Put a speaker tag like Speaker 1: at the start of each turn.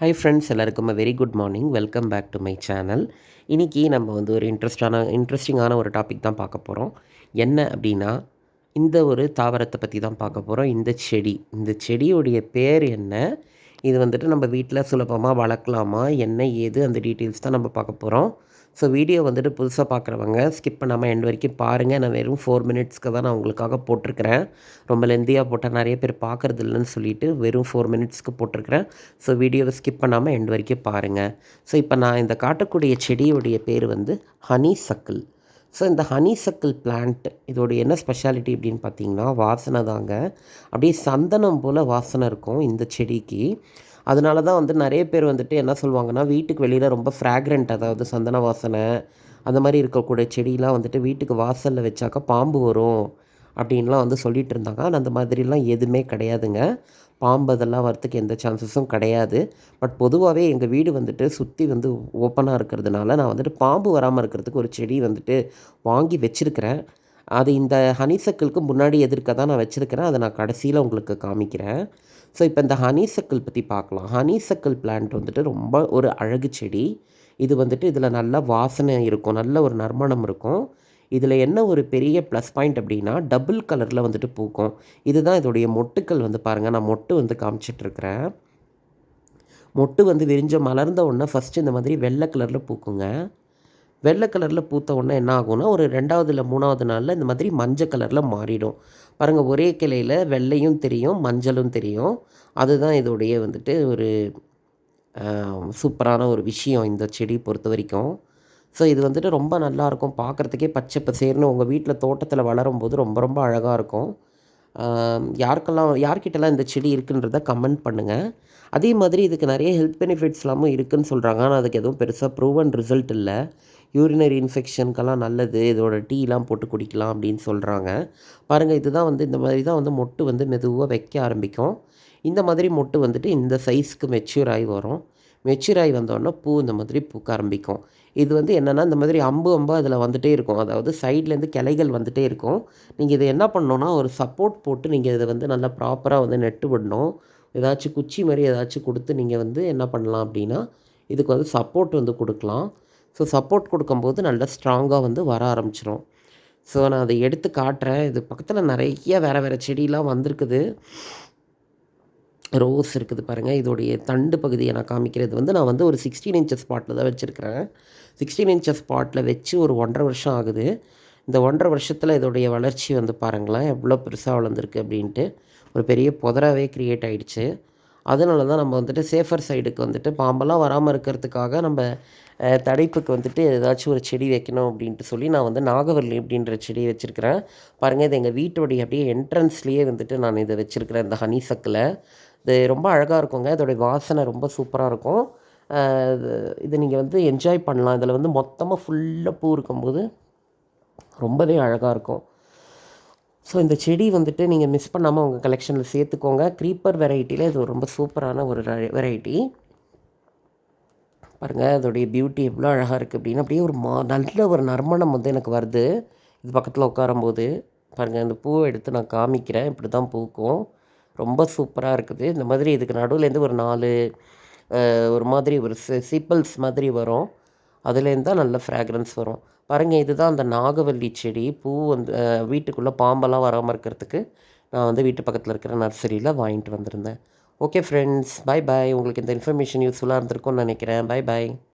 Speaker 1: Hi friends எல்லாருக்கும் very good morning welcome back to my channel இன்றைக்கி நம்ம வந்து ஒரு இன்ட்ரெஸ்டான இன்ட்ரெஸ்டிங்கான ஒரு டாபிக் தான் பார்க்க போகிறோம் என்ன அப்படின்னா இந்த ஒரு தாவரத்தை பற்றி தான் பார்க்க போகிறோம் இந்த செடி. இந்த செடியுடைய பேர் என்ன? இது வந்துட்டு நம்ம வீட்டில் சுலபமாக வளர்க்கலாமா? என்ன ஏது? அந்த டீட்டெயில்ஸ் தான் நம்ம பார்க்க போகிறோம் ஸோ வீடியோ வந்துட்டு புதுசாக பார்க்குறவங்க ஸ்கிப் பண்ணாமல் எண்ட் வரைக்கும் பாருங்கள் நான் வெறும் ஃபோர் மினிட்ஸ்க்கு தான் நான் உங்களுக்காக போட்டிருக்கிறேன். ரொம்ப லெந்தியாக போட்டால் நிறைய பேர் பார்க்குறது இல்லைன்னு சொல்லிட்டு வெறும் ஃபோர் மினிட்ஸ்க்கு போட்டிருக்கிறேன். ஸோ வீடியோவை ஸ்கிப் பண்ணாமல் எண்ட் வரைக்கும் பாருங்கள் ஸோ இப்போ நான் இந்த காட்டக்கூடிய செடியுடைய பேர் வந்து ஹனி சக்கிள் ஸோ இந்த ஹனி சக்கிள் பிளான்ட் இதோடைய என்ன ஸ்பெஷாலிட்டி அப்படின்னு பார்த்தீங்கன்னா வாசனை தாங்க. அப்படியே சந்தனம் போல் வாசனை இருக்கும் இந்த செடிக்கு. அதனால தான் வந்து நிறைய பேர் வந்துட்டு என்ன சொல்லுவாங்கன்னா வீட்டுக்கு வெளியில் ரொம்ப ஃப்ராக்ரண்ட் அதாவது சந்தன வாசனை அந்த மாதிரி இருக்கக்கூடிய செடியெலாம் வந்துட்டு வீட்டுக்கு வாசலில் வச்சாக்கா பாம்பு வரும் அப்படின்லாம் வந்து சொல்லிகிட்டு இருந்தாங்க. ஆனால் அந்த மாதிரிலாம் எதுவுமே கிடையாதுங்க. பாம்பு அதெல்லாம் வரத்துக்கு எந்த சான்சஸும் கிடையாது. பட் பொதுவாகவே எங்கள் வீடு வந்துட்டு சுற்றி வந்து ஓப்பனாக இருக்கிறதுனால நான் வந்துட்டு பாம்பு வராமல் இருக்கிறதுக்கு ஒரு செடி வந்துட்டு வாங்கி வச்சுருக்கிறேன். அது இந்த ஹனிசக்கிளுக்கு முன்னாடி எதிர்க்க தான் நான் வச்சுருக்கிறேன். அதை நான் கடைசியில் உங்களுக்கு காமிக்கிறேன். ஸோ இப்போ இந்த ஹனிசக்கிள் பற்றி பார்க்கலாம். ஹனிசக்கிள் பிளான்ட் வந்துட்டு ரொம்ப ஒரு அழகு செடி. இது வந்துட்டு இதில் நல்ல வாசனை இருக்கும். நல்ல ஒரு நறுமணம் இருக்கும். இதில் என்ன ஒரு பெரிய ப்ளஸ் பாயிண்ட் அப்படின்னா டபுள் கலரில் வந்துட்டு பூக்கும். இதுதான் இதோடைய மொட்டுக்கள் வந்து பாருங்கள் நான் மொட்டு வந்து காமிச்சிட்ருக்கிறேன் மொட்டு வந்து விரிஞ்ச மலர்ந்த உடனே ஃபஸ்ட்டு இந்த மாதிரி வெள்ளை கலரில் பூக்குங்க. வெள்ளை கலரில் பூத்த உடனே என்ன ஆகும்னா ஒரு ரெண்டாவது இல்லை மூணாவது நாளில் இந்த மாதிரி மஞ்சள் கலரில் மாறிடும். பாருங்கள் ஒரே கிளையில் வெள்ளையும் தெரியும் மஞ்சளும் தெரியும். அதுதான் இதோடைய வந்துட்டு ஒரு சூப்பரான ஒரு விஷயம் இந்த செடி பொறுத்த வரைக்கும். ஸோ இது வந்துட்டு ரொம்ப நல்லாயிருக்கும் பார்க்குறதுக்கே பச்சை பசேர்னு உங்கள் வீட்டில் தோட்டத்தில் வளரும் போது ரொம்ப ரொம்ப அழகாக இருக்கும். யாருக்கெல்லாம் யார்கிட்டலாம் இந்த செடி இருக்குன்றத கமெண்ட் பண்ணுங்கள் அதே மாதிரி இதுக்கு நிறைய ஹெல்த் பெனிஃபிட்ஸ்லாமும் இருக்குதுன்னு சொல்கிறாங்க ஆனால் அதுக்கு எதுவும் பெருசாக ப்ரூவன் ரிசல்ட் இல்லை. யூரினரி இன்ஃபெக்ஷனுக்கெல்லாம் நல்லது இதோட டீலாம் போட்டு குடிக்கலாம் அப்படின்னு சொல்கிறாங்க பாருங்கள் இதுதான் வந்து இந்த மாதிரி தான் வந்து மொட்டு வந்து மெதுவாக வைக்க ஆரம்பிக்கும். இந்த மாதிரி மொட்டு வந்துட்டு இந்த சைஸ்க்கு மெச்சூர் ஆகி வரும். மெச்சூர் ஆகி வந்தோடனே பூ இந்த மாதிரி பூக்க ஆரம்பிக்கும். இது வந்து என்னென்னா இந்த மாதிரி அம்பு அம்பு அதில் வந்துகிட்டே இருக்கும். அதாவது சைட்லேருந்து கிளைகள் வந்துகிட்டே இருக்கும். நீங்கள் இதை என்ன பண்ணணுன்னா ஒரு சப்போர்ட் போட்டு நீங்கள் இதை வந்து நல்லா ப்ராப்பராக வந்து நெட்டு விடணும். ஏதாச்சும் குச்சி மாதிரி ஏதாச்சும் கொடுத்து நீங்கள் வந்து என்ன பண்ணலாம் அப்படின்னா இதுக்கு வந்து சப்போர்ட் வந்து கொடுக்கலாம். ஸோ சப்போர்ட் கொடுக்கும்போது நல்லா ஸ்ட்ராங்காக வந்து வர ஆரம்பிச்சிடும் ஸோ நான் அதை எடுத்து காட்டுறேன். இது பக்கத்தில் நிறைய வேறு வேறு செடியெலாம் வந்திருக்குது. ரோஸ் இருக்குது பாருங்கள் இதோடைய தண்டு பகுதியை நான் காமிக்கிறது வந்து நான் வந்து ஒரு சிக்ஸ்டீன் இன்ச்சஸ் ஸ்பாட்டில் தான் வச்சுருக்கிறேன். சிக்ஸ்டீன் இன்ச்சஸ் ஸ்பாட்டில் வச்சு ஒரு ஒன்றரை வருஷம் ஆகுது. இந்த ஒன்றரை வருஷத்தில் இதோடைய வளர்ச்சி வந்து பாருங்களேன் எவ்வளோ பெருசாக வளர்ந்துருக்கு அப்படின்ட்டு. ஒரு பெரிய புதராகவே க்ரியேட் ஆகிடுச்சு அதனால தான் நம்ம வந்துட்டு சேஃபர் சைடுக்கு வந்துட்டு பாம்பெல்லாம் வராமல் இருக்கிறதுக்காக நம்ம தடைப்புக்கு வந்துட்டு ஏதாச்சும் ஒரு செடி வைக்கணும் அப்படின்ட்டு சொல்லி நான் வந்து நாகவல்லி அப்படின்ற செடியை வச்சுருக்கிறேன். பாருங்கள் இது எங்கள் வீட்டுடைய அப்படியே என்ட்ரன்ஸ்லேயே வந்துட்டு நான் இதை வச்சுருக்கிறேன் இந்த ஹனி சக்கில் இது ரொம்ப அழகாக இருக்குங்க. இதோடைய வாசனை ரொம்ப சூப்பராக இருக்கும். இது நீங்கள் வந்து என்ஜாய் பண்ணலாம். இதில் வந்து மொத்தமாக ஃபுல்லாக பூ இருக்கும்போது ரொம்பவே அழகாக இருக்கும். ஸோ இந்த செடி வந்துட்டு நீங்கள் மிஸ் பண்ணாமல் உங்கள் கலெக்ஷனில் சேர்த்துக்கோங்க. க்ரீப்பர் வெரைட்டியில் இது ரொம்ப சூப்பரான ஒரு வெரைட்டி பாருங்கள் அதோடைய பியூட்டி எவ்வளோ அழகாக இருக்குது அப்படின்னு. அப்படியே ஒரு மா நல்ல ஒரு நறுமணம் வந்து எனக்கு வருது. இது பக்கத்தில் உட்காரும்போது. பாருங்கள் இந்த பூவை எடுத்து நான் காமிக்கிறேன். இப்படி தான் பூக்கும். ரொம்ப சூப்பராக இருக்குது. இந்த மாதிரி இதுக்கு நடுவுலேருந்து ஒரு நாலு ஒரு மாதிரி ஒரு சிப்பிள்ஸ் மாதிரி வரும். அதுலேருந்து தான் நல்ல ஃப்ராக்ரன்ஸ் வரும். பாருங்கள் இதுதான் அந்த நாகவல்லி செடி. பூ வந்து வீட்டுக்குள்ளே பாம்பெல்லாம் வராமல் இருக்கிறதுக்கு நான் வந்து வீட்டு பக்கத்தில் இருக்கிற நர்சரியில் வாங்கிட்டு வந்திருந்தேன். ஓகே ஃப்ரெண்ட்ஸ் பாய் பாய் உங்களுக்கு இந்த இன்ஃபர்மேஷன் யூஸ்ஃபுல்லாக இருந்திருக்கும்னு நினைக்கிறேன். பாய் பாய்